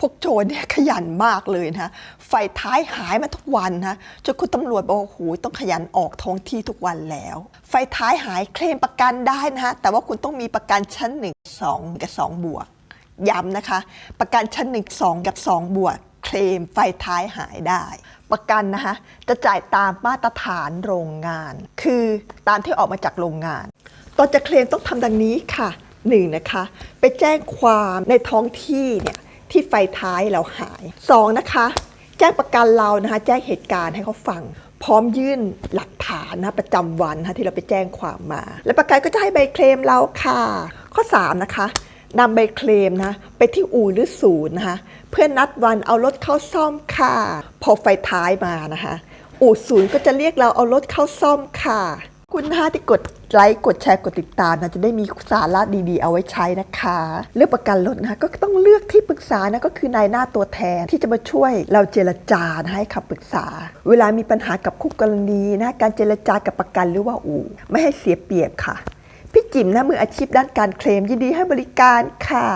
พวกโจรเนี่ยขยันมากเลยนะไฟท้ายหายมาทุกวันนะจนคุณตำรวจบอกโอ้โหต้องขยันออกท้องที่ทุกวันแล้ว ไฟท้ายหายเคลมประกันได้นะฮะแต่ว่าคุณต้องมีประกันชั้น 1 2 กับ 2 บวก ย้ำนะคะ ประกันชั้น 1 2 กับ 2 บวก เคลมไฟท้ายหายได้ ประกันนะคะจะจ่ายตามมาตรฐานโรงงาน คือตามที่ออกมาจากโรงงานตอนจะเคลมต้องทำดังนี้ค่ะหนึ่งนะคะ ไปแจ้งความในท้องที่เนี่ย ที่ไฟท้ายเราหายสองนะคะ แจ้งประกันเรานะคะ แจ้งเหตุการณ์ให้เขาฟัง พร้อมยื่นหลักฐานนะประจำวันนะที่เราไปแจ้งความมา และประกันก็จะให้ใบเคลมเราค่ะ ข้อ 3 นะคะนำใบเคลมนะไปที่อู่หรือศูนย์นะคะเพื่อนัดวันเอารถเข้าซ่อมค่ะ พอไฟท้ายมานะคะ อู่ศูนย์ก็จะเรียกเราเอารถเข้าซ่อมค่ะ คุณนะคะที่กดไลค์กดแชร์กดติดตามนะจะได้มีสาระดีๆ เอาไว้ใช้นะคะ เลือกประกันรถนะคะก็ต้องเลือกที่ปรึกษานะก็คือนายหน้าตัวแทนที่จะมาช่วยเราเจรจานะให้คำปรึกษา เวลามีปัญหากับคู่กรณีนะการเจรจากับประกันหรือว่าอู่ไม่ให้เสียเปรียบค่ะ พี่จิ๋มนะมืออาชีพด้านการเคลมยินดีให้บริการค่ะ